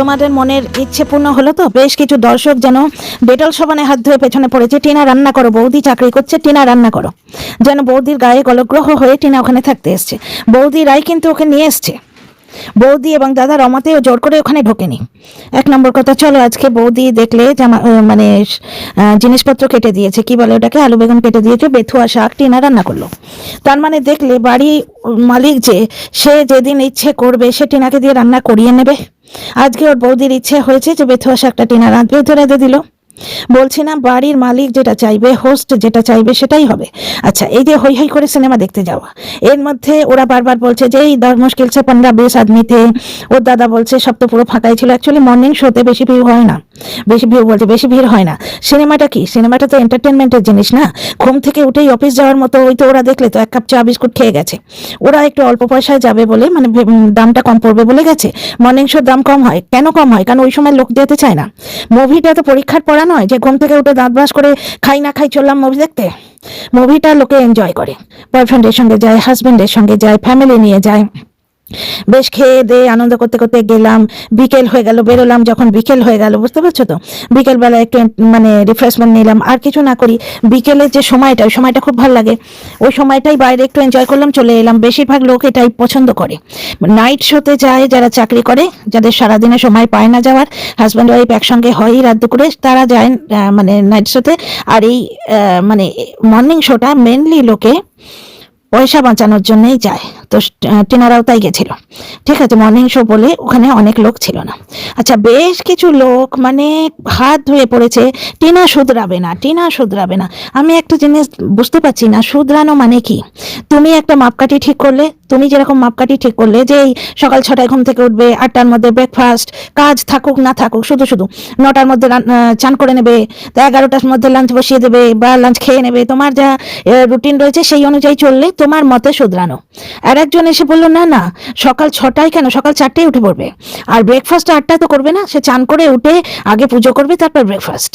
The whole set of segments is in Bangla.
তোমাদের মনের ইচ্ছে পূর্ণ হলো তো? বেশ কিছু দর্শক যেন ডেটল সবানে হাত ধুয়ে পেছনে পড়েছে। টিনা রান্না করো, বৌদি চাকরি করছে, টিনা রান্না করো। যেন বৌদির গায়ে গলগ্রহ হয়ে টিনা ওখানে থাকতে এসছে। বৌদি রায় কিন্তু ওকে নিয়ে এসছে। বৌদি এবং দাদা রমাতেও জোর করে ওখানে ঢোকেনি। এক নম্বর কথা, চলো আজকে বৌদি দেখলে জামা মানে জিনিসপত্র কেটে দিয়েছে। কি বলে ওটাকে? আলু, বেগুন কেটে দিয়েছে, বেথুয়া শাক, টিনা রান্না করল। তার মানে দেখলে বাড়ি মালিক যে, সে যেদিন ইচ্ছে করবে, সে টিনাকে দিয়ে রান্না করিয়ে নেবে। আজকে ওর বৌদির ইচ্ছে হয়েছে যে, বেথুয়া শাকটা টিনা রাঁধবে রেঁধে দিল। বলছি না, বাড়ির মালিক যেটা চাইবে হোস্ট যেটা চাইবে সেটাই হবে। আচ্ছা এই যে হই হই করে সিনেমা দেখতে যাওয়া। এর মধ্যে ওরা বারবার বলছে যে, এই দশ মুশকিল সে পনেরো বিশ আদমিতে ওর দাদা বলছে, সব তো পুরো ফাঁকাই ছিল। অ্যাকচুয়ালি মর্নিং শোতে বেশি ভিউ হয় না। বেশি ভিউ বলছে, বেশি ভিড় হয় না। সিনেমাটা কি? সিনেমাটা তো এন্টারটেনমেন্টের জিনিস না? ঘুম থেকে উঠেই অফিস যাওয়ার মতো ওই তো ওরা দেখলে তো এক কাপ চা, বিস্কুট খেয়ে গেছে। ওরা একটু অল্প পয়সায় যাবে বলে মানে দামটা কম পড়বে বলে গেছে। মর্নিং শোর দাম কম হয়। কেন কম হয়? কারণ ওই সময় লোক যেতে চায় না। মুভিটা তো পরীক্ষার পড়া নয় যে ঘুম থেকে উঠে দাঁত ব্রাশ করে খাই না খাই চললাম মুভি দেখতে। মুভিটা লোকে এনজয় করে। বয়ফ্রেন্ডের সঙ্গে যায় হাজব্যান্ডের সঙ্গে যায় ফ্যামিলি নিয়ে যায়। বেশ খেয়ে দিয়ে আনন্দ করতে করতে গেলাম, বিকেল হয়ে গেল, বেরোলাম যখন বিকেল হয়ে গেল, বুঝতে পারছ তো? বিকেলবেলা একটু মানে রিফ্রেশমেন্ট নিলাম, আর কিছু না করি। বিকেলের যে সময়টা, ওই সময়টা খুব ভালো লাগে। ওই সময়টাই বাইরে একটু এনজয় করলাম, চলে এলাম। বেশিরভাগ লোক এটাই পছন্দ করে। নাইট শোতে যায় যারা চাকরি করে, যাদের সারাদিনে সময় পায় না যাওয়ার হাজব্যান্ড ওয়াইফ একসঙ্গে হয়ই রাত দুপুরে, তারা যায় মানে নাইট শোতে আর এই মানে মর্নিং শোটা মেনলি লোকে পয়সা বাঁচানোর জন্যই যায়। তো আহ, টিনারাও তাই গেছিল। ঠিক আছে মর্নিং শো বলে ওখানে অনেক লোক ছিল না। আচ্ছা বেশ কিছু লোক মানে হাত ধুয়ে পড়েছে। টিনা শুধরাবে না টিনা শুধরাবে না। আমি একটা জিনিস বুঝতে পারছি না শুধরানো মানে কি? তুমি একটা মাপকাঠি ঠিক করলে তুমি যেরকম মাপকাঠি ঠিক করলে, যে এই সকাল ছটায় ঘুম থেকে উঠবে, আটটার মধ্যে ব্রেকফাস্ট কাজ থাকুক, না থাকুক, শুধু শুধু, নটার মধ্যে চান করে নেবে, তো এগারোটার মধ্যে লাঞ্চ বসিয়ে দেবে বা লাঞ্চ খেয়ে নেবে, তোমার যা রুটিন রয়েছে সেই অনুযায়ী চললে তোমার মতে শুধরানো। আর একজন এসে বলল, না না, সকাল ছটায় কেন? সকাল চারটেয় উঠে পড়বে। আর ব্রেকফাস্ট আটটায় তো করবে না, সে চান করে উঠে আগে পুজো করবে, তারপর ব্রেকফাস্ট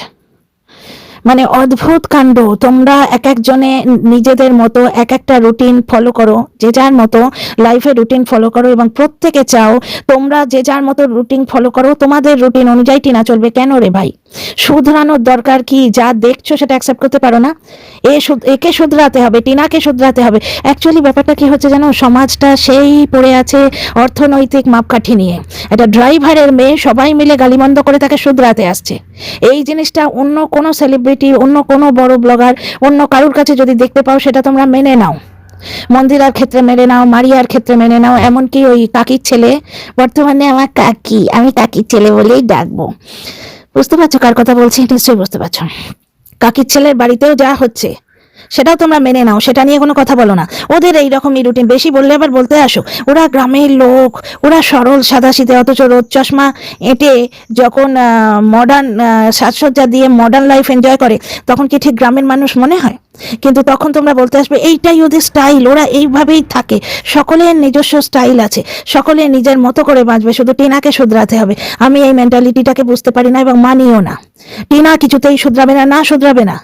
মানে অদ্ভুত কাণ্ড। তোমরা এক একজনে নিজেদের মতো এক একটা রুটিন ফলো করো। যে যার মতো লাইফে রুটিন ফলো করো এবং প্রত্যেকে চাও তোমরা যে যার মতো রুটিন ফলো করো, তোমাদের রুটিন অনুযায়ী টিনা চলবে। কেন রে ভাই? শুধরানোর দরকার কি? যা দেখছ সেটা অ্যাকসেপ্ট করতে পারো না? এ একে শুধরাতে হবে, টিনাকে শুধরাতে হবে। অ্যাকচুয়ালি ব্যাপারটা কি হচ্ছে জানো? সমাজটা সেই পড়ে আছে অর্থনৈতিক মাপকাঠি নিয়ে। একটা ড্রাইভারের মেয়ে সবাই মিলে গালিমন্দ করে তাকে শুধরাতে আসছে। এই জিনিসটা অন্য কোনো সেলিব্রিটি অন্য কোনো বড় ব্লগার অন্য কারুর কাছে যদি দেখতে পাও, সেটা তোমরা মেনে নাও। মন্দিরার ক্ষেত্রে মেনে নাও, মারিয়ার ক্ষেত্রে মেনে নাও, এমনকি ওই কাকির ছেলে, বর্তমানে আমার কাকি, আমি কাকির ছেলে বলেই ডাকবো। বুঝতে পারছ কার কথা বলছি? নিশ্চয়ই বুঝতে পারছ। কাকির ছেলের বাড়িতেও যা হচ্ছে সেটাও তোমরা মেনে নাও, সেটা নিয়ে কোনো কথা বলো না। ওদের এই রুটিন বেশি বললে আবার বলতে আসো, ওরা গ্রামের লোক, ওরা সরল সাদাশীতে অথচ রোদ চশমা এঁটে যখন মডার্ন সাজসজ্জা দিয়ে মডার্ন লাইফ এনজয় করে, তখন কি ঠিক গ্রামের মানুষ মনে হয়? কিন্তু তখন তোমরা বলতে আসবে, এইটাই ওদের স্টাইল ওরা এইভাবেই থাকে। সকলের নিজস্ব স্টাইল আছে সকলে নিজের মতো করে বাঁচবে, শুধু টিনাকে শুধরাতে হবে। আমি এই মেন্টালিটিটাকে বুঝতে পারি না এবং মানিও না। টিনা কিছুতেই শুধরাবে না না শুধরাবে না।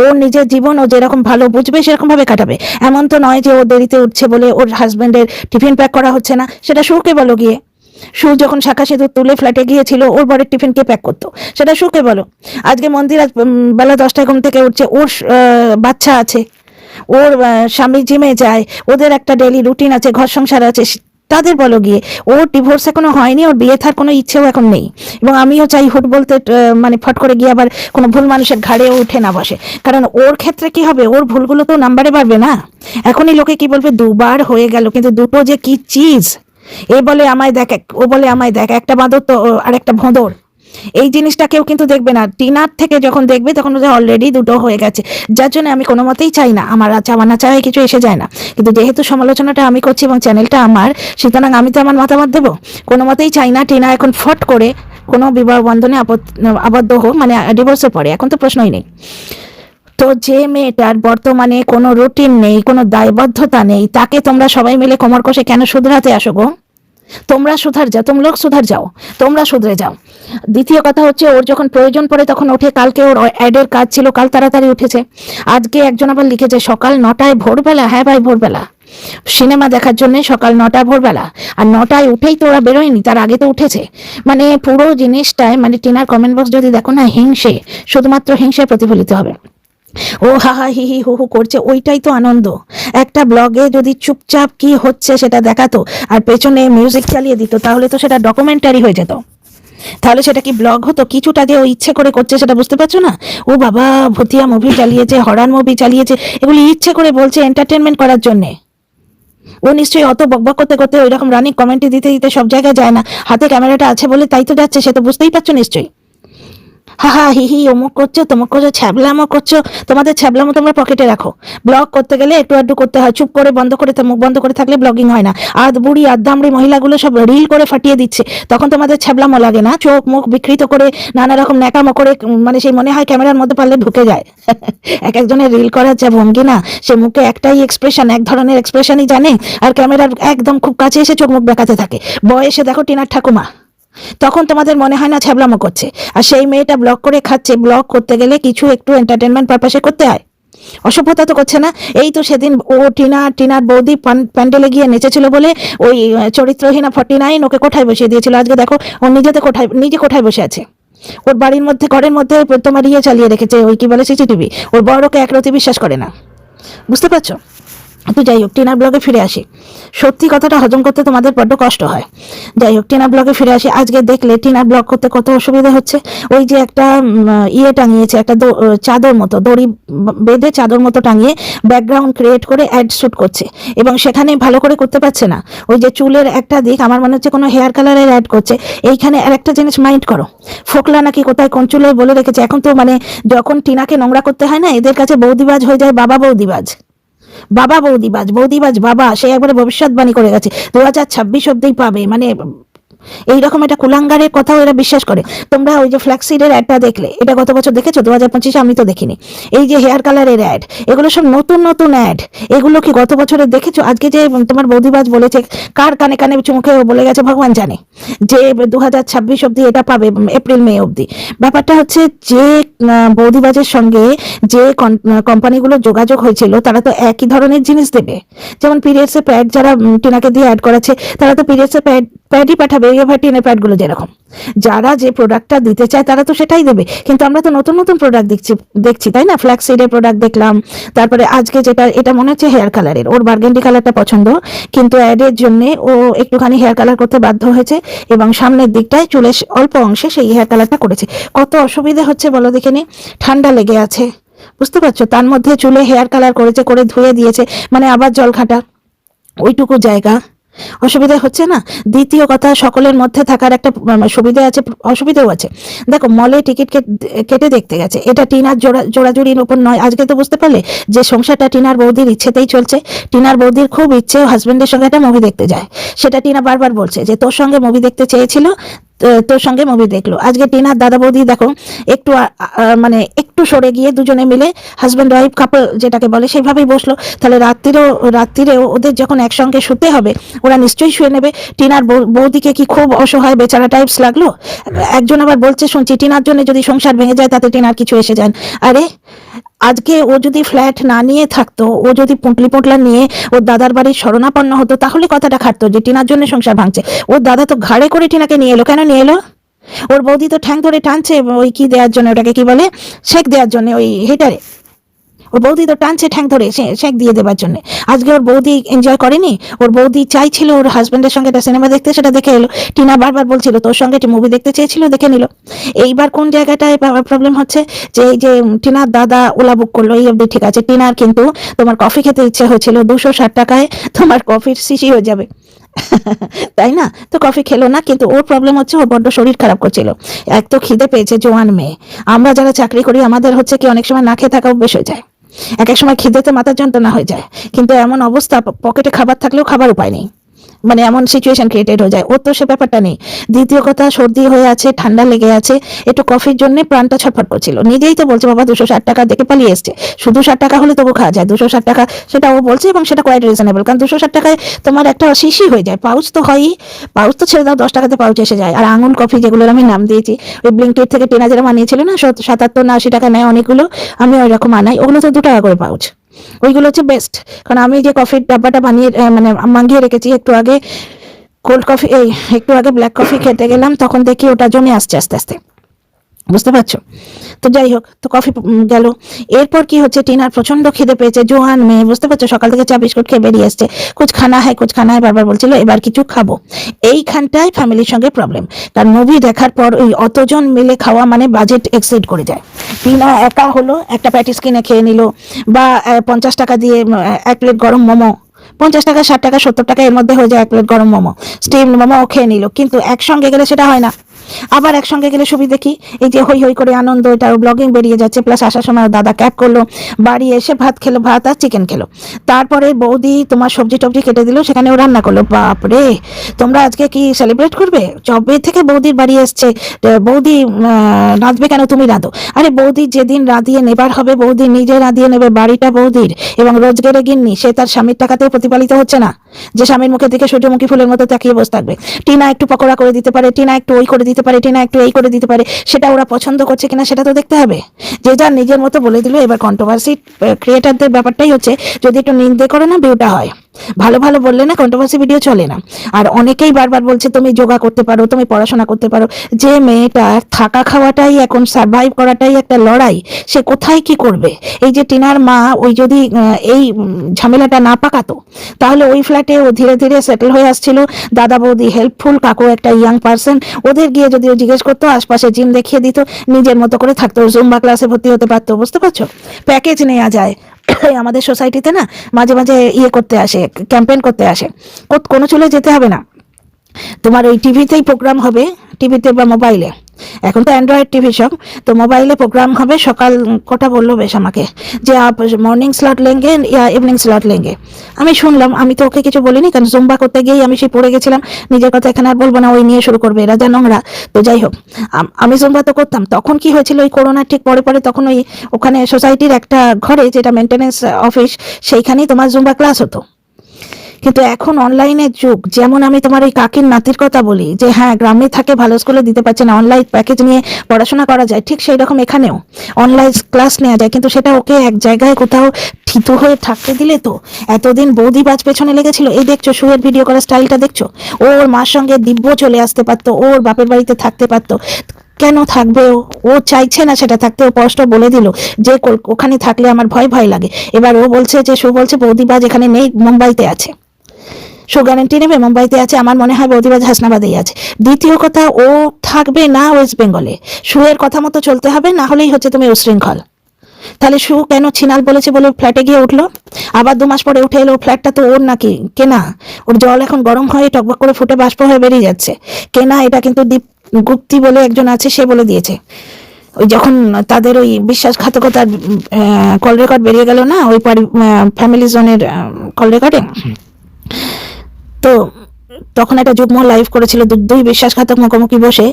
ওর নিজের জীবন ও যেরকম ভালো বুঝবে সেরকম ভাবে কাটাবে। এমন তো নয় যে ও দেরিতে উঠছে বলে ওর হাজবেন্ডের টিফিন প্যাক করা হচ্ছে না, সেটা সুকে বলো গিয়ে। সু যখন শাখা সেতু তুলে ফ্ল্যাটে গিয়েছিল, ওর বরের টিফিন কে প্যাক করতো? সেটা সুকে বলো। আজকে মন্দির আজ বেলা দশটায় ঘুম থেকে উঠছে, ওর বাচ্চা আছে। ওর স্বামী জিমে যায়, ওদের একটা ডেলি রুটিন আছে, ঘর সংসার আছে তাদের বলো গিয়ে। ওর ডিভোর্স এখনও হয়নি, ওর বিয়ে থার কোনো ইচ্ছেও এখন নেই। এবং আমিও চাই হুট বলতে মানে ফট করে গিয়ে আবার কোনো ভুল মানুষের ঘাড়েও উঠে না বসে। কারণ ওর ক্ষেত্রে কি হবে? ওর ভুলগুলো তো নাম্বারে বাড়বে না। এখনই লোকে কি বলবে? দুবার হয়ে গেল, কিন্তু দুটো যে কি চিজ এ বলে আমায় দেখ ও বলে আমায় দেখ, একটা বাঁদর তো আরেকটা ভোঁদর। এই জিনিসটা কেউ কিন্তু দেখবে না। টিনার থেকে যখন দেখবে, তখন ওদের অলরেডি দুটো হয়ে গেছে। যার জন্য আমি কোনো মতেই চাই না। আমার চাওয়া না চাওয়ায় কিছু এসে যায় না। কিন্তু যেহেতু সমালোচনাটা আমি করছি এবং চ্যানেলটা আমার, সুতরাং আমি তো আমার মতামত দেবো। কোনো মতেই চাই না টিনা এখন ফট করে কোনো বিবাহ বন্ধনে আবদ্ধ হোক মানে ডিভোর্সের পরে এখন তো প্রশ্নই নেই। তো যে মেয়েটার বর্তমানে কোনো রুটিন নেই, কোনো দায়বদ্ধতা নেই, তাকে তোমরা সবাই মিলে কোমর কষে কেন শুধরাতে আসো গো? তোমরা সুধার যাও তোমরা সুধার যাও, তোমরা শুধরে যাও। দ্বিতীয় কথা হচ্ছে, ওর যখন প্রয়োজন পড়ে তখন ওঠে। কালকে ওর অ্যাডের কাজ ছিল, কাল তাড়াতাড়ি উঠেছে। আজকে একজন আবার লিখেছে, সকাল নটায় ভোরবেলা হ্যাঁ ভাই, ভোরবেলা। সিনেমা দেখার জন্য সকাল নটা, ভোরবেলা। আর নটায় উঠেই তো ওরা বেরোয়নি, তার আগে তো উঠেছে। মানে পুরো জিনিসটায় মানে টিনার কমেন্ট বক্স যদি দেখো না, হিংসে, শুধুমাত্র হিংসায় প্রতিফলিত হবে। ও হা হা হি হি হু করছে, ওইটাই তো আনন্দ। একটা ব্লগে যদি চুপচাপ কি হচ্ছে সেটা দেখাতো, আর পেছনে মিউজিক চালিয়ে দিত, তাহলে তো সেটা ডকুমেন্টারি হয়ে যেত। তাহলে সেটা কি ব্লগ হতো? কিছুটা দিয়ে ও ইচ্ছে করে করছে সেটা বুঝতে পারছ না? ও বাবা, ভুতিয়া মুভি চালিয়েছে হরার মুভি চালিয়েছে, এগুলি ইচ্ছে করে বলছে এন্টারটেনমেন্ট করার জন্যে। ও নিশ্চয়ই অত বকবক করতে করতে ওই রকম রানিং কমেন্টে দিতে দিতে সব জায়গায় যায় না। হাতে ক্যামেরাটা আছে বলে তাই তো যাচ্ছে, সে তো বুঝতেই পারছ নিশ্চয়ই। হা হা, হি হি, অমুক করছ, তমুক করছ, ছ্যাবলামো করছ, তোমাদের ছ্যাবলামো তোমরা পকেটে রাখো। ব্লগ করতে গেলে একটু আধটু করতে হয়, চুপ করে, বন্ধ করে মুখ বন্ধ করে থাকলে ব্লগিং হয় না। আধ বুড়ি আধামড়ি মহিলাগুলো সব রিল করে ফাটিয়ে দিচ্ছে। তখন তোমাদের ছ্যাবলামো লাগে না, চোখ মুখ বিকৃত করে, নানা রকম ন্যাকামো করে মানে সেই মনে হয় ক্যামেরার মধ্যে পারলে ঢুকে যায়। এক একজনের রিল করার যা ভঙ্গি না, সে মুখে একটাই এক্সপ্রেশন এক ধরনের এক্সপ্রেশনই জানে, আর ক্যামেরার একদম খুব কাছে এসে চোখ মুখ বেঁকাতে থাকে। বয়সে দেখো টিনার ঠাকুমা। তখন তোমাদের মনে হয় না ছ্যাবলামো করছে। আর সেই মেয়েটা ব্লক করে খাচ্ছে ব্লগ করতে গেলে কিছু একটু এন্টারটেনমেন্ট পারপাসে করতে হয়। অসভ্যতা তো করছে না। এই তো সেদিন ও টিনা, টিনার বৌদি প্যান্ডেলে গিয়ে নেচেছিল বলে ওই চরিত্রহীনা ফর্টি নাইন ওকে কোঠায় বসিয়ে দিয়েছিল। আজকে দেখো, ও নিজেতে কোঠায়, নিজে কোঠায় বসে আছে। ওর বাড়ির মধ্যে, ঘরের মধ্যে তোমার ইয়ে চালিয়ে রেখেছে ওই কি বলে সিসিটিভি ওর বড়কে একরতি বিশ্বাস করে না। বুঝতে পারছ? তো যাই হোক, টিনার ব্লগে ফিরে আসি। সত্যি কথাটা হজম করতে তোমাদের বড্ড কষ্ট হয়। যাই হোক, টিনার ব্লগে ফিরে আসি। আজকে দেখলে টিনার ব্লগ করতে কত অসুবিধা হচ্ছে। ওই যে একটা ইয়ে টাঙিয়েছে, একটা চাদর মতো, দড়ি বেঁধে চাদর মতো টাঙিয়ে ব্যাকগ্রাউন্ড ক্রিয়েট করে অ্যাড শ্যুট করছে। এবং সেখানে ভালো করে করতে পারছে না। ওই যে চুলের একটা দিক, আমার মনে হচ্ছে কোনো হেয়ার কালারের অ্যাড করছে। এইখানে আর একটা জিনিস মাইন্ড করো। ফোকলা নাকি কোথায়, কোন চুলে বলে রেখেছে। এখন তো মানে যখন টিনাকে নোংরা করতে হয় না, এদের কাছে বৌদিবাজ হয়ে যায় বাবা বৌদিবাজ। বাবা বৌদিবাজ বৌদিবাজ বাবা, সে একবারে ভবিষ্যৎবাণী করে গেছে। দু হাজার ছাব্বিশ অব্দি পাবে মানে এইরকম একটা কুলাঙ্গারের কথাও এরা বিশ্বাস করে। তোমরা ওই যে ফ্ল্যাক্সিডের অ্যাডটা দেখলে, এটা গত বছর দেখেছ? দু হাজার পঁচিশে আমি তো দেখিনি। এই যে হেয়ার কালারের অ্যাড এগুলো সব নতুন নতুন অ্যাড এগুলো কি গত বছরে দেখেছ? আজকে যে তোমার বৌদিবাজ বলেছে, কার কানে কানে চুমুখে বলে গেছে, ভগবান জানে। যে দু হাজার ছাব্বিশ অব্দি এটা পাবে, এপ্রিল, মে অব্দি ব্যাপারটা হচ্ছে যে বৌদিবাজের সঙ্গে যে কোম্পানিগুলো যোগাযোগ হয়েছিল, তারা তো একই ধরনের জিনিস দেবে। যেমন পিরিয়ডসের প্যাড যারা টিনাকে দিয়ে অ্যাড করাচ্ছে তারা তো পিরিয়ডসের প্যাড প্যাডই পাঠাবে এভার টিনের প্যাডগুলো যেরকম। যারা যে প্রোডাক্টটা দিতে চায় তারা তো সেটাই দেবে। কিন্তু আমরা তো নতুন নতুন প্রোডাক্ট দেখছি দেখছি, তাই না? ফ্ল্যাক্সিডের প্রোডাক্ট দেখলাম। তারপরে আজকে যেটা, এটা মনে হচ্ছে হেয়ার কালারের ওর বার্গেন্ডি কালারটা পছন্দ। কিন্তু অ্যাডের জন্য ও একটুখানি হেয়ার কালার করতে বাধ্য হয়েছে এবং সামনের দিকটায় চুলের অল্প অংশে সেই হেয়ার কালারটা করেছে। কত অসুবিধা হচ্ছে বলো দেখে নি। ঠান্ডা লেগে আছে। বুঝতে পারছ? তার মধ্যে চুলে হেয়ার কালার করেছে, করে ধুয়ে দিয়েছে। মানে আবার জল খাটা। ওইটুকু জায়গা। অসুবিধা হচ্ছে না? দ্বিতীয় কথা, সকলের মধ্যে থাকার একটা সুবিধা আছে, অসুবিধাও আছে। দেখো, মলে টিকিট কেটে দেখতে গেছে। এটা টিনার জোড়া, জোড়াজুড়ির উপর নয়। আজকে তো বুঝতে পারলে যে সংসারটা টিনার বৌদির ইচ্ছেতেই চলছে। টিনার বৌদির খুব ইচ্ছে হাজব্যান্ডের সঙ্গে একটা মুভি দেখতে যায়। সেটা টিনা বারবার বলছে যে, তোর সঙ্গে মুভি দেখতে চেয়েছিল তোর সঙ্গে মুভি দেখল। আজকে টিনার দাদা বৌদি দেখো একটু মানে একটু সরে গিয়ে দুজনে মিলে হাজব্যান্ড ওয়াইফ কাপল যেটাকে বলে সেভাবেই বসল। তাহলে রাত্রিরেও রাত্রিরেও ওদের যখন একসঙ্গে শুতে হবে ওরা নিশ্চয়ই শুয়ে নেবে। টিনার বৌদিকে কি খুব অসহায় বেচারা টাইপস লাগল? একজন আবার বলছে শুনছি টিনার জন্য যদি সংসার ভেঙে যায় তাতে টিনার কিছু এসে যান আরে আজকে ও যদি ফ্ল্যাট না নিয়ে থাকতো, ও যদি পুঁটলি পোটলা নিয়ে ওর দাদার বাড়ির শরণাপন্ন হতো, তাহলে কথাটা খাটতো যে টিনার জন্য সংসার ভাঙছে। ওর দাদা তো ঘাড়ে করে টিনাকে নিয়ে এলো। কেন নিয়ে এলো? ওর বৌদি তো ঠ্যাং ধরে টানছে, ওই কি দেওয়ার জন্য ওটাকে কি বলে? শেক দেওয়ার জন্য, ওই হিটারে ওর বৌদি তো টানছে ঠ্যাং ধরে শেক দিয়ে দেবার জন্য। আজকে ওর বৌদি এনজয় করেনি, ওর বৌদি চাইছিল ওর হাজবেন্ডের সঙ্গে একটা সিনেমা দেখতে, সেটা দেখে এলো। টিনা বারবার বলছিল, তোর সঙ্গে একটি মুভি দেখতে চেয়েছিল, দেখে নিল। এইবার কোন জায়গাটায় প্রবলেম হচ্ছে? যে, এই যে, টিনার দাদা ওলা বুক করল, এই অবধি ঠিক আছে। টিনার কিন্তু তোমার কফি খেতে ইচ্ছে হয়েছিল দুশো ষাট টাকায় তোমার কফির শিশি হয়ে যাবে। তাই না? তো কফি খেলো না, কিন্তু ওর প্রবলেম হচ্ছে, ওর বড্ড শরীর খারাপ করছিল। এক তো খিদে পেয়েছে জোয়ান মেয়ে। আমরা যারা চাকরি করি, আমাদের হচ্ছে কি, অনেক সময় না খেয়ে থাকা অভ্যেস হয়ে যায়। এক এক সময় খিদেতে মাথা যন্ত্রণা হয়ে যায়। কিন্তু এমন অবস্থা পকেটে খাবার থাকলেও খাবার উপায় নেই। মানে এমন সিচুয়েশন ক্রিয়েটেড হয়ে যায়। ওর তো সে ব্যাপারটা নেই। দ্বিতীয় কথা, সর্দি হয়ে আছে, ঠান্ডা লেগে আছে, একটু কফির জন্য প্রাণটা ছটফট করছিল। নিজেই তো বলছে, বাবা, দুশো ষাট টাকা দেখে পালিয়ে এসছে। শুধু ষাট টাকা হলে তবু খাওয়া যায়। দুশো ষাট টাকা, সেটা ও বলছে এবং সেটা কোয়াইট রিজনেবল কারণ দুশো ষাট টাকায় তোমার একটা শিশি হয়ে যায়। পাউচ তো হয়ই। পাউচ তো ছেড়ে দাও, দশ টাকাতে পাউচ এসে যায়। আর আঙুল কফি যেগুলোর আমি নাম দিয়েছি, ওই ব্লিঙ্কেট থেকে টেনা যারা বানিয়েছিল না সাতাত্তর না আশি টাকা নেয় অনেকগুলো, আমি ওই রকম আনাই। ওগুলো তো দু টাকা করে পাউচ। ওইগুলো হচ্ছে বেস্ট কারণ আমি যে কফির ডাব্বাটা বানিয়ে মানে মাঙ্গিয়ে রেখেছি একটু আগে কোল্ড কফি এই, একটু আগে ব্ল্যাক কফি খেতে গেলাম, তখন দেখি ওটা জমে আসছে আস্তে আস্তে। বুঝতে পারছ? তো যাই হোক, তো কফি গেল। এরপর কি হচ্ছে? টিনার প্রচণ্ড খিদে পেয়েছে। জোহান মেয়ে, বুঝতে পারছ? সকাল থেকে চা, বিস্কুট খেয়ে বেরিয়ে এসছে কুছ খানা হয় কুছ খানা হয় বারবার বলছিল, এবার কিছু খাব। এইখানটায় ফ্যামিলির সঙ্গে প্রবলেম কারণ মুভি দেখার পর ওই অতজন মিলে খাওয়া মানে বাজেট এক্সিড করে যায়। টিনা একা হলো, একটা প্যাটিস কিনে খেয়ে নিল, বা পঞ্চাশ টাকা দিয়ে এক প্লেট গরম মোমো। পঞ্চাশ টাকা, ষাট টাকা, সত্তর টাকা এর মধ্যে হয়ে যায় এক প্লেট গরম মোমো। স্টিম মোমো খেয়ে নিল। কিন্তু একসঙ্গে গেলে সেটা হয় না। আবার একসঙ্গে গেলে সুবিধা কি এই যে হই হই করে আনন্দ এটা ব্লগিং বেরিয়ে যাচ্ছে। প্লাস আসার সময় দাদা ক্যাব করল, বাড়ি এসে ভাত খেলো, ভাত আর চিকেন খেলো। তারপরে বৌদি তোমার সবজি টবজি কেটে দিল, সেখানে ও রান্না করল। বাপরে! তোমরা আজকে কি সেলিব্রেট করবে? যবে থেকে বৌদির বাড়ি এসছে বৌদি রাঁধবে কেন তুমি রাঁধো? আরে বৌদি যেদিন রাঁধিয়ে নেবার হবে, বৌদি নিজে রাঁধিয়ে নেবে বাড়িটা বৌদির। এবং রোজগারে গিন্নি, সে তার স্বামীর টাকাতেও প্রতিপালিত হচ্ছে না। যে স্বামীর মুখে থেকে সূর্যমুখী ফুলের মতো তাকিয়ে বসে থাকবে। টিনা একটু পকোড়া করে দিতে পারে, টিনা একটু ওই করে দিতে পারে, টিনা একটু এই করে দিতে পারে, সেটা ওরা পছন্দ করছে কিনা সেটা তো দেখতে হবে। যে যার নিজের মতো বলে দিল, এবার কন্ট্রোভার্সি ক্রিয়েটারদের ব্যাপারটাই হচ্ছে, যদি একটু নিন্দে করে না ভিউটা হয়। ভালো ভালো বললে না কন্ট্রোভার্সি ভিডিও চলে না। আর অনেকেই বারবার বলছে, তুমি যোগা করতে পারো, তুমি পড়াশোনা করতে পারো। যে মেয়েটার থাকা খাওয়াটাই, এখন সার্ভাইভ করাটাই একটা লড়াই, সে কোথায় কি করবে? এই যে টিনার মা, ওই যদি এই ঝামেলাটা না পাকাতো, তাহলে ওই ফ্ল্যাটে ও ধীরে ধীরে সেটেল হয়ে আসছিল। দাদা বৌদি হেল্পফুল কাকু একটা ইয়াং পার্সন ওদের গিয়ে যদি ও জিজ্ঞেস করতো, আশপাশে জিম দেখিয়ে দিত, নিজের মতো করে থাকতো জুম্বা ক্লাসে ভর্তি হতে পারতো, বুঝতে পারছ? প্যাকেজ নেওয়া যায়। আমাদের সোসাইটিতে না মাঝে মাঝে ইয়ে করতে আসে ক্যাম্পেইন করতে আসে। কোনো চলে যেতে হবে না। তোমার ওই টিভিতেই প্রোগ্রাম হবে টিভিতে বা মোবাইলে এখন তো অ্যান্ড্রয়েড টিভি সব তো মোবাইলে প্রোগ্রাম হবে, সকাল কটা বলল বেশ আমাকে, যে মর্নিং স্লট লেঙ্গে, ইয়া ইভিনিং স্লট লেঙ্গে। আমি শুনলাম, আমি তো ওকে কিছু বলিনি, কারণ জুম্বা করতে গিয়েই আমি সেই পড়ে গেছিলাম, নিজের কথা এখানে আর বলব না, ওই নিয়ে শুরু করবে, এরা যা নোংরা। তো যাই হোক, আম- আমি জুম্বা তো করতাম, তখন কি হয়েছিল, ওই করোনার ঠিক পরে পরে তখন ওই, ওখানে সোসাইটির একটা ঘরে, যেটা মেনটেন্যান্স অফিস সেইখানেই তোমার জুম্বা ক্লাস হতো। কিন্তু এখন অনলাইনের যুগ, যেমন আমি তোমার ওই কাকির নাতির কথা বলি, যে হ্যাঁ গ্রামে থাকে, ভালো স্কুলে দিতে পারছে না অনলাইন প্যাকেজ নিয়ে পড়াশোনা করা যায়, ঠিক সেই রকম এখানেও অনলাইন ক্লাস নেওয়া যায়, কিন্তু সেটা ওকে এক জায়গায় কোথাও থিতু হয়ে থাকতে দিলে তো? এতদিন বৌদি বাজ পেছনে লেগেছিল, এই দেখছ শুয়ের ভিডিও করার স্টাইলটা দেখছ? ওর মার সঙ্গে দিব্য চলে আসতে পারতো, ওর বাপের বাড়িতে থাকতে পারতো। কেন থাকবে ও? ও চাইছে না সেটা থাকতে, ও স্পষ্ট বলে দিল, যে ওখানে থাকলে আমার ভয় ভয় লাগে। এবার ও বলছে যে, সু বলছে বৌদিবাজ এখানে নেই, মুম্বাইতে আছে। সো গ্যারেন্টি নেবে, মুম্বাইতে আছে, আমার মনে হয় বৌদিবাজ হাসনাবাদেই আছে। দ্বিতীয় কথা, ও থাকবে না ওয়েস্ট বেঙ্গলে শুয়ের কথা মতো চলতে হবে, না হলেই হচ্ছে তুমি উশৃঙ্খল। তাহলে সু কেন ছিনাল বলেছে বলে ফ্ল্যাটে গিয়ে উঠল? আবার দু মাস পরে উঠে এলো ফ্ল্যাটটা তো ওর নাকি, কেনা? ওর জল এখন গরম হয়ে টকবক করে ফুটে বাষ্প হয়ে বেরিয়ে যাচ্ছে। কেনা, এটা কিন্তু দীপ গুপ্তি বলে একজন আছে, সে বলে দিয়েছে। ওই যখন তাদের ওই বিশ্বাসঘাতকতার কল রেকর্ড বেরিয়ে গেল না, ওই ফ্যামিলি জোনের কল রেকর্ডে তো তখন একটা যুগ্ম লাইভ করেছিল দুই বিশ্বাসঘাতক মুখোমুখি বসে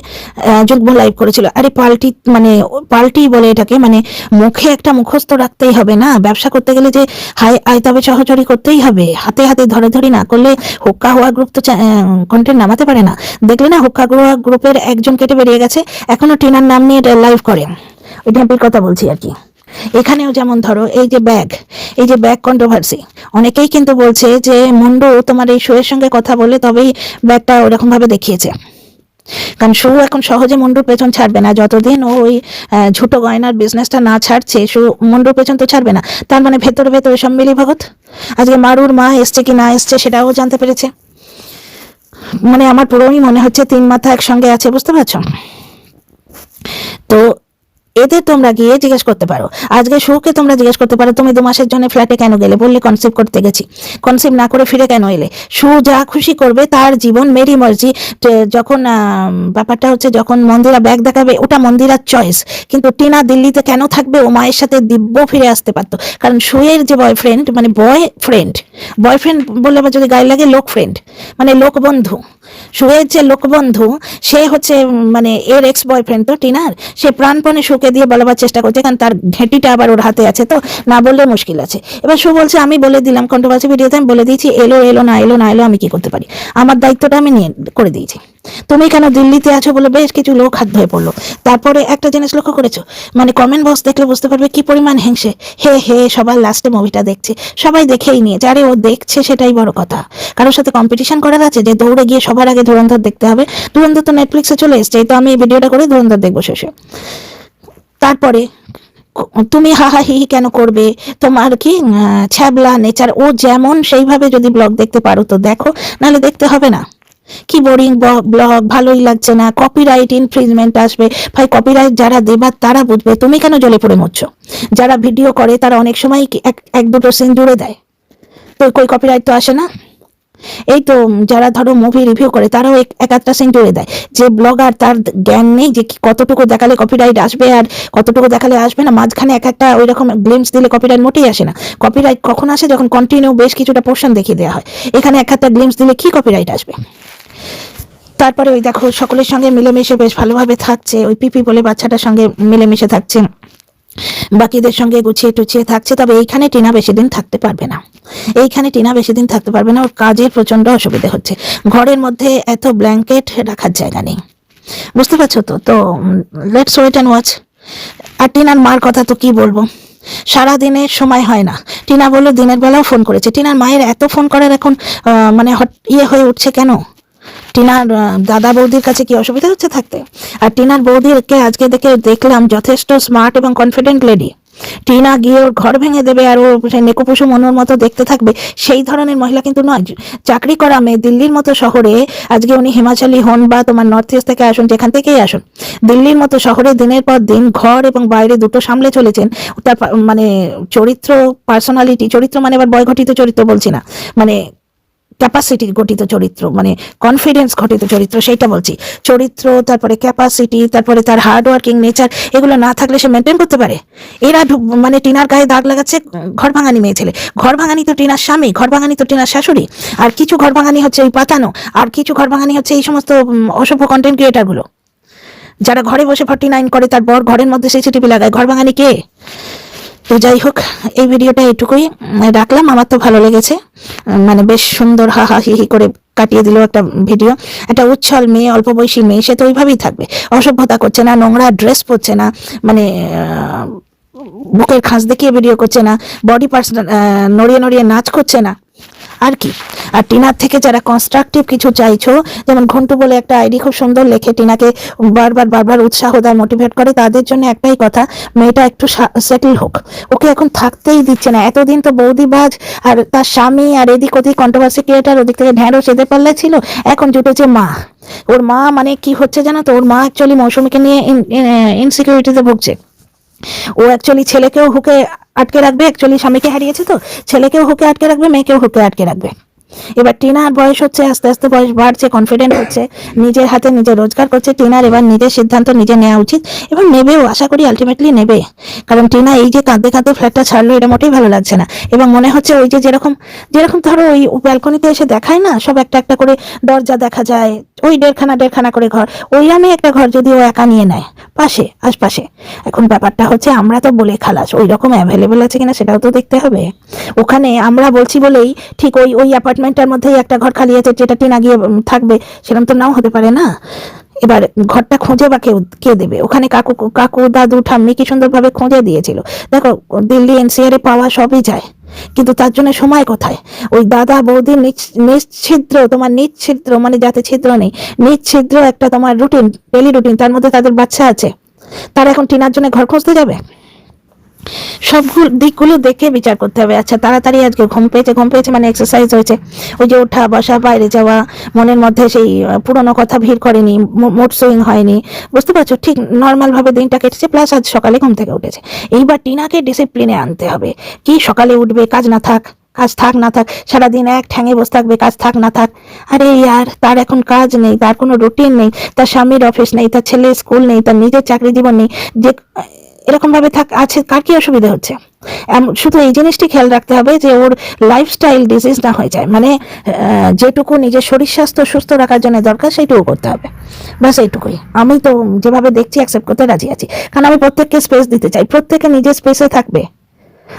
যুগ্ম লাইভ করেছিল। আরে পাল্টি মানে পাল্টি বলে এটাকে মানে মুখে একটা মুখস্থ রাখতেই হবে না। ব্যবসা করতে গেলে যে হাই আয় তবে সহচরি করতেই হবে। হাতে হাতে ধরে ধরে না করলে হুক্কা হওয়া গ্রুপ তো কন্টেন্ট নামাতে পারে না। দেখলে না হুক্কা হওয়া গ্রুপের একজন কেটে বেরিয়ে গেছে, এখনও টিনার নাম নিয়ে লাইভ করে। ওই ঢ্যাম্পির কথা বলছি আর কি। এখানেও যেমন ধরো, এই যে ব্যাগ, এই যে ব্যাগ কন্ট্রোভার্সি অনেকেই কিন্তু বলছে যে, মুন্ডু তোমার এই শোয়ের সঙ্গে কথা বলে তবেই ব্যাগটা ওরকম ভাবে দেখিয়েছে। কারণ শু এখন সহজে মুন্ডুর পেছন ছাড়বে না, যতদিন ও ওই ঝুটো গয়নার বিজনেসটা না ছাড়ছে, শু মুন্ডুর পেছন তো ছাড়বে না। তার মানে ভেতরে ভেতরে সব মিলি ভগত আজকে মারুর মা এসছে কি না এসছে সেটাও জানতে পেরেছে। মানে আমার পুরোই মনে হচ্ছে তিন মাথা একসঙ্গে আছে, বুঝতে পারছ? তো এদের তোমরা গিয়ে জিজ্ঞেস করতে পারো। আজকে সুকে তোমরা জিজ্ঞেস করতে পারো, তুমি দু মাসের জন্য ফ্ল্যাটে কেন গেলে বললে কনসিভ করতে গেছি। কনসিভ না করে ফিরে কেন এলে? সু যা খুশি করবে তার জীবন মেরি মর্জি। যখন ব্যাপারটা হচ্ছে যখন মন্দিরা ব্যাগ দেখাবে, ওটা মন্দিরার চয়েস কিন্তু টিনা দিল্লিতে কেন থাকবে? ও মায়ের সাথে দিব্য ফিরে আসতে পারতো। কারণ সুয়ের যে বয়ফ্রেন্ড মানে বয় ফ্রেন্ড বয়ফ্রেন্ড বললে আবার যদি গায়ে লাগে, লোক ফ্রেন্ড মানে লোকবন্ধু সুয়ের যে লোকবন্ধু সে হচ্ছে মানে এর এক্স বয়ফ্রেন্ড তো টিনার। সে প্রাণপণে সুকে দিয়ে বলবার চেষ্টা করছে, কারণ তার ঘেঁটিটা আবার ওর হাতে আছে, তো না বললে মুশকিল আছে। এবার সু বলছে, আমি বলে দিলাম কন্ট্রোভার্সি ভিডিওতে আমি বলে দিয়েছি, এলো এলো, না এলো না এলো, আমি কি করতে পারি? আমার দায়িত্বটা আমি নিয়ে, করে দিয়েছি। তুমি কেন দিল্লিতে আছো বলে বেশ কিছু লোক হাত ধুয়ে পড়ল। তারপরে একটা জিনিস লক্ষ্য করেছ? মানে কমেন্ট বক্স দেখলে বুঝতে পারবে কি পরিমাণ হেংসে। হে হে, সবার লাস্টে মুভিটা দেখছে। সবাই দেখেই নিয়েছে। আরে, ও দেখছে সেটাই বড় কথা। কারোর সাথে কম্পিটিশন করার আছে? যে দৌড়ে গিয়ে সবার আগে ধুরন্ধর দেখতে হবে। ধুরন্ধর তো নেটফ্লিক্সে চলে এসছে তো আমি এই ভিডিওটা করে ধুরন্ধর দেখব শেষে। তারপরে, তুমি হাহা হি হি কেন করবে? তোমার কি ছ্যাবলা নেচার, ও যেমন সেইভাবে যদি ব্লগ দেখতে পারো তো দেখো, নাহলে দেখতে হবে না। কি বোরিং ব্লগ ভালোই লাগছে না কপিরাইট ইনফ্রিজমেন্ট আসবে। ভাই কপিরাইট যারা দেবার তারা বুঝবে, তুমি কেন জ্বলে পড়ে মরছ? যারা ভিডিও করে, তারা অনেক সময় এক দুটো সিন জুড়ে দেয়। তো কই কপিরাইট তো আসে না? এই তো যারা ধরো মুভি রিভিউ করে, তারাও এক এক আধটা সিন জুড়ে দেয়। যে ব্লগার তার জ্ঞান নেই যে কতটুকু দেখালে কপিরাইট আসবে আর কতটুকু দেখালে আসবে না, মাঝখানে এক একটা ওই রকম গ্লিমস দিলে কপিরাইট মোটেই আসে না। কপিরাইট কখন আসে? যখন কন্টিনিউ বেশ কিছুটা পোর্শন দেখিয়ে দেওয়া হয়। এখানে এক একটা গ্লিমস দিলে কি কপিরাইট আসবে? তারপরে ওই দেখো, সকলের সঙ্গে মিলেমিশে বেশ ভালোভাবে থাকছে। ওই পিপি বলে বাচ্চাটার সঙ্গে মিলেমিশে থাকছে। বাকিদের সঙ্গে গুছিয়ে টুছিয়ে থাকছে, তবে এইখানে টিনা বেশি দিন থাকতে পারবে না। এইখানে টিনা বেশি দিন থাকতে পারবে না, ওর কাজের প্রচণ্ড অসুবিধা হচ্ছে। ঘরের মধ্যে এত ব্ল্যাঙ্কেট রাখার জায়গা নেই। বুঝতে পারছ তো? তো লেটস ওয়েট অ্যান্ড ওয়াচ আর টিনার মার কথা তো কি বলব? সারা দিনের সময় হয় না। টিনা বলল, দিনের বেলাও ফোন করেছে। টিনার মায়ের এত ফোন করার এখন মানে ইয়ে হয়ে উঠছে কেন? টিনার দাদা বৌদির কাছে কি অসুবিধা হচ্ছে থাকতে? আর টিনার বৌদিরকে আজকে দেখে দেখলাম যথেষ্ট স্মার্ট এবং কনফিডেন্ট লেডি টিনা গিয়ে ওর ঘর ভেঙে দেবে আর ও নেকোপুষো মনোর মতো দেখতে থাকবে, সেই ধরনের মহিলা কিন্তু নয়। চাকরি করা মেয়ে দিল্লির মতো শহরে, আজকে উনি হিমাচলি হন বা তোমার নর্থ ইস্ট থেকে আসুন, যেখান থেকেই আসুন, দিল্লির মতো শহরে দিনের পর দিন ঘর এবং বাইরে দুটো সামলে চলেছেন, তার মানে চরিত্র পার্সোনালিটি চরিত্র মানে আবার বয়ঘটিত চরিত্র বলছি না মানে ক্যাপাসিটি গঠিত চরিত্র মানে কনফিডেন্স ঘটিত চরিত্র, সেইটা বলছি। চরিত্র, তারপরে ক্যাপাসিটি তারপরে তার হার্ড ওয়ার্কিং নেচার এগুলো না থাকলে সে মেনটেন করতে পারে। এরা মানে টিনার গায়ে দাগ লাগাচ্ছে ঘর ভাঙানি মেয়ে ছেলে। ঘর ভাঙানি তো টিনার স্বামী ঘর ভাঙানি তো টিনার শাশুড়ি। আর কিছু ঘর ভাঙানি হচ্ছে এই পাতানো, আর কিছু ঘর ভাঙানি হচ্ছে এই সমস্ত অসভ্য কন্টেন্ট ক্রিয়েটারগুলো যারা ঘরে বসে ফর্টি নাইন করে, তার বর ঘরের মধ্যে সিসিটিভি লাগায়। ঘর ভাঙানি কে? তো যাই হোক, এই ভিডিওটা এটুকুই রাখলাম। আমার তো ভালো লেগেছে। মানে বেশ সুন্দর, হা হা, হি হি করে কাটিয়ে দিল একটা ভিডিও। একটা উচ্ছল মেয়ে, অল্প বয়সী মেয়ে, সে তো ওইভাবেই থাকবে। অসভ্যতা করছে না, নোংরা ড্রেস পরছে না মানে বুকের খাঁজ দেখিয়ে ভিডিও করছে না বডি পার্টস নড়িয়ে নড়িয়ে নাচ করছে না। আর কি? আর টিনার থেকে যারা কনস্ট্রাকটিভ কিছু চাইছো, যেমন ঘন্টু বলে একটা আইডি খুব সুন্দর লেখে টিনাকে বারবার বারবার উৎসাহ দেয় মোটিভেট করে, তাদের জন্য একটাই কথা, মেয়েটা একটু সেটেল হোক। ওকে এখন থাকতেই দিচ্ছে না। এতদিন তো বৌদিবাজ আর তার স্বামী আর এদিক ওদিক কন্ট্রোভার্সি ক্রিয়েটার ওদিক থেকে ঢ্যাঁড়ো সেদে পাল্লা ছিল, এখন জুটেছে মা। ওর মা মানে কি হচ্ছে জানো তো? ওর মা অ্যাকচুয়ালি মৌসুমীকে নিয়ে ইনসিকিউরিটিতে ভুগছে। ও অ্যাকচুয়ালি ছেলেকেও হুকে আটকে রাখবে অ্যাকচুয়ালি স্বামীকে হারিয়েছে তো, ছেলেকেও হুকে আটকে রাখবে, মেয়েকেও হুকে আটকে রাখবে। এবার টিনার বয়স হচ্ছে, আস্তে আস্তে বয়স বাড়ছে কনফিডেন্ট হচ্ছে, নিজের হাতে নিজে রোজগার করছে। টিনার এবার নিজের সিদ্ধান্ত নিজে নেওয়া উচিত এবং নেবেও, আশা করি আলটিমেটলি নেবে। কারণ টিনা এই যে কাঁদতে কাঁদতে ফ্ল্যাটটা ছাড়লো, এটা মোটেই ভালো লাগছে না। এবং মনে হচ্ছে ওই যে যেরকম যেরকম ধরো ওই ব্যালকনিতে এসে দেখায় না, সব একটা একটা করে দরজা দেখা যায়, ওই দেড়খানা দেড়খানা করে ঘর, ওই আমি একটা ঘর যদি ও একা নিয়ে নেয়, পাশে, আশপাশে। এখন ব্যাপারটা হচ্ছে আমরা তো বলে খালাস ওই রকম অ্যাভেলেবেল আছে কিনা সেটাও তো দেখতে হবে। ওখানে আমরা বলছি বলেই ঠিক ওই ওই অ্যাপার্টমেন্টের মধ্যেই একটা ঘর খালি আছে, যেটা টিনা গিয়ে থাকবে, সেরকম তো নাও হতে পারে না? এবার ঘরটা খুঁজে বা কেউ, কে দেবে? ওখানে কাকু কাকু, দাদু, ঠাম্মি কি সুন্দরভাবে খুঁজে দিয়েছিল? দেখো, দিল্লি এনসিআর পাওয়া সবই যায়, কিন্তু তার জন্য সময় কোথায়? ওই দাদা বৌদি নিচ- নিশ্ছিদ্র তোমার নিচ্ছিদ্র মানে যাতে ছিদ্র নেই, নিচ্ছিদ্র একটা তোমার রুটিন ডেলি রুটিন তার মধ্যে তাদের বাচ্চা আছে। তারা এখন টিনার জন্য ঘর খুঁজতে যাবে? সব দিকগুলো দেখে বিচার করতে হবে। আচ্ছা তাড়াতাড়ি আজকে ঘুম পেয়েছে ঘুম পেয়েছে মানে এক্সারসাইজ হয়েছে। ওই যে ওঠা, বসা, বাইরে যাওয়া, মনের মধ্যে সেই পুরনো কথা ভিড় করেনি সুইং হয়নি। বুঝতে পারছ? ঠিক নর্মাল ভাবে দিনটা কেটেছে প্লাস আজ সকালে ঘুম থেকে উঠেছে। এইবার টিনাকে ডিসিপ্লিনে আনতে হবে। কি সকালে উঠবে? কাজ না থাক, কাজ থাক না থাক। সারাদিন এক ঠ্যাঙে বসে থাকবে, কাজ থাক না থাক। আরে ইয়ার, তার এখন কাজ নেই, তার কোনো রুটিন নেই। তার স্বামীর অফিস নেই, তার ছেলে স্কুল নেই, তার নিজের চাকরি জীবন নেই। যে এরকম ভাবে থাক, আছে, কার কি অসুবিধা হচ্ছে? শুধু এই জিনিসটি খেয়াল রাখতে হবে যে ওর লাইফস্টাইল ডিজিজ না হয়ে যায়। মানে যেটুকু নিজের শরীর স্বাস্থ্য সুস্থ রাখার জন্য দরকার, সেইটুকু করতে হবে। বাস এইটুকুই। আমি তো যেভাবে দেখছি অ্যাকসেপ্ট করতে রাজি আছি। কারণ আমি প্রত্যেককে স্পেস দিতে চাই। প্রত্যেকে নিজের স্পেসে থাকবে।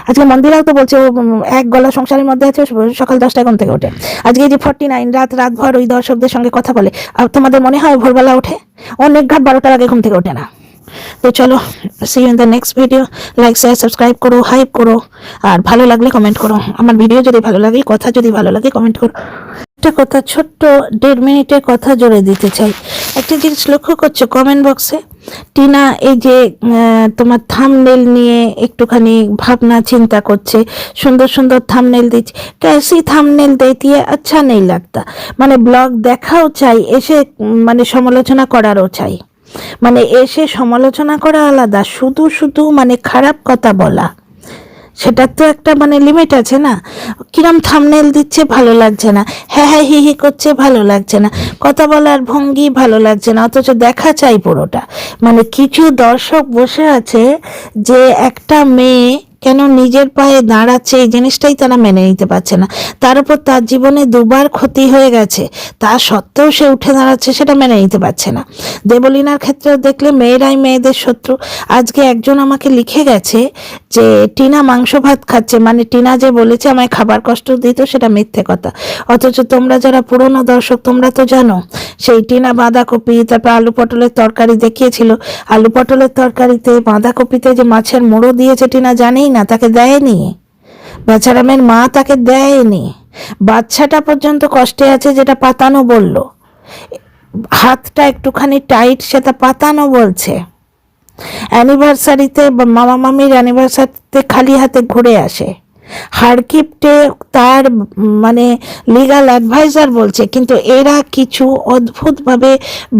আজকে মন্দিরাও তো বলছে, ও এক গলা সংসারের মধ্যে আছে সকাল দশটায় ঘুম থেকে ওঠে। আজকে যে ফর্টি নাইন রাত রাত ভর ওই দর্শকদের সঙ্গে কথা বলে আর তোমাদের মনে হয় ভোরবেলা ওঠে? অনেক ঘাট বারোটার আগে ঘুম থেকে ওঠে না। তো চলো see in the next video like share subscribe করো হাইপ করো, আর ভালো লাগলে কমেন্ট করো। আমার ভিডিও যদি ভালো লাগে, কথা যদি ভালো লাগে কমেন্ট করো। একটা কথা, ছোট্ট দেড় মিনিটে কথা জোরে দিতে চাই। একটা জিনিস লক্ষ্য করছ কমেন্ট বক্সে টিনা, এই যে তোমার থামনেল নিয়ে একটুখানি ভাবনা, চিন্তা করছে। সুন্দর সুন্দর থামনেল দিচ্ছে। ক্যাসি থামনেল দিয়ে আচ্ছা নেই লাগতা। মানে ব্লগ দেখাও চাই, এসে মানে সমালোচনা করারও চাই। মানে এসে সমালোচনা করা আলাদা, শুধু শুধু মানে খারাপ কথা বলা। সেটার তো একটা মানে লিমিট আছে না? কিরম থামনেল দিচ্ছে ভালো লাগছে না। হ্যাঁ হ্যাঁ হি হি করছে ভালো লাগছে না। কথা বলার ভঙ্গি ভালো লাগছে না, অথচ দেখা চাই পুরোটা। মানে কিছু দর্শক বসে আছে যে একটা মেয়ে কেন নিজের পায়ে দাঁড়াচ্ছে এই জিনিসটাই তারা মেনে নিতে পারছে না। তার উপর তার জীবনে দুবার ক্ষতি হয়ে গেছে, তা সত্ত্বেও সে উঠে দাঁড়াচ্ছে সেটা মেনে নিতে পারছে না। দেবলিনার ক্ষেত্রেও দেখলে মেয়েরাই মেয়েদের শত্রু। আজকে একজন আমাকে লিখে গেছে যে, টিনা মাংস ভাত খাচ্ছে। মানে টিনা যে বলেছে, আমায় খাবার কষ্ট দিত সেটা মিথ্যে কথা। অথচ তোমরা যারা পুরনো দর্শক, তোমরা তো জানো, সেই টিনা বাঁধাকপি, তারপর আলু পটলের তরকারি দেখিয়েছিল। আলু পটলের তরকারিতে বাঁধাকপিতে যে মাছের মুড়ো দিয়েছে, টিনা জানেই না, তাকে দেয়নি। বেচারামের মা তাকে দেয়নি। বাচ্চাটা পর্যন্ত কষ্টে আছে যেটা পাতানো বলল। হাতটা একটুখানি টাইট সেটা পাতানো বলছে। অ্যানিভার্সারিতে মামা মামির অ্যানিভার্সারিতে খালি হাতে ঘুরে আসে। হারকিপটে তার মানে লিগাল অ্যাডভাইজার বলছে, কিন্তু এরা কিছু অদ্ভুতভাবে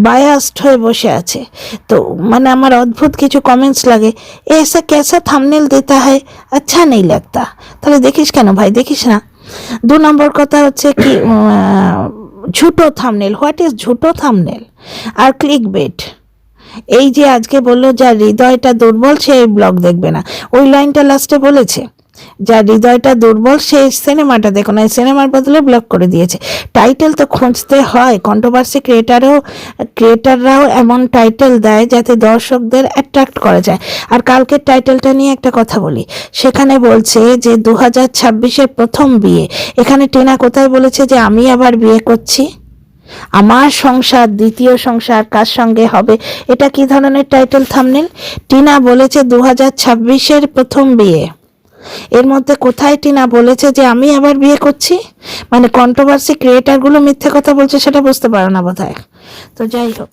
বায়াস্ট হয়ে বসে আছে। তো মানে আমার অদ্ভুত কিছু কমেন্টস লাগে। এসে कैसा থামনেল দেতা হয়? আচ্ছা নেই লাগতা তাহলে দেখিস কেন ভাই? দেখিস না। দু নম্বর কথা হচ্ছে কি ঝুটো থামনেল হোয়াট ইজ ঝুটো থামনেল আর ক্লিক বেট এই যে আজকে বলল যার হৃদয়টা দুর্বল, সে এই ব্লগ দেখবে না। ওই লাইনটা লাস্টে বলেছে। যার হৃদয়টা দুর্বল, সে সিনেমাটা দেখো, না, এই সিনেমার বদলে ব্লক করে দিয়েছে। টাইটেল তো খুঁজতে হয় কন্ট্রোভার্সি ক্রিয়েটারও ক্রিয়েটাররাও এমন টাইটেল দেয় যাতে দর্শকদের অ্যাট্রাক্ট করা যায়। আর কালকের টাইটেলটা নিয়ে একটা কথা বলি। সেখানে বলছে যে দু হাজার ছাব্বিশের প্রথম বিয়ে। এখানে টেনা কোথায় বলেছে যে, আমি আবার বিয়ে করছি? আমার সংসার দ্বিতীয় সংসার কার সঙ্গে হবে? এটা কি ধরনের টাইটেল থামনেল টিনা বলেছে দু হাজার ছাব্বিশের প্রথম বিয়ে। এর মধ্যে কোথায় টিনা বলেছে যে আমি আবার বিয়ে করছি? মানে কন্ট্রোভার্সি ক্রিয়েটারগুলো মিথ্যে কথা বলছে সেটা বুঝতে পারো না বোধ তো যাই হোক।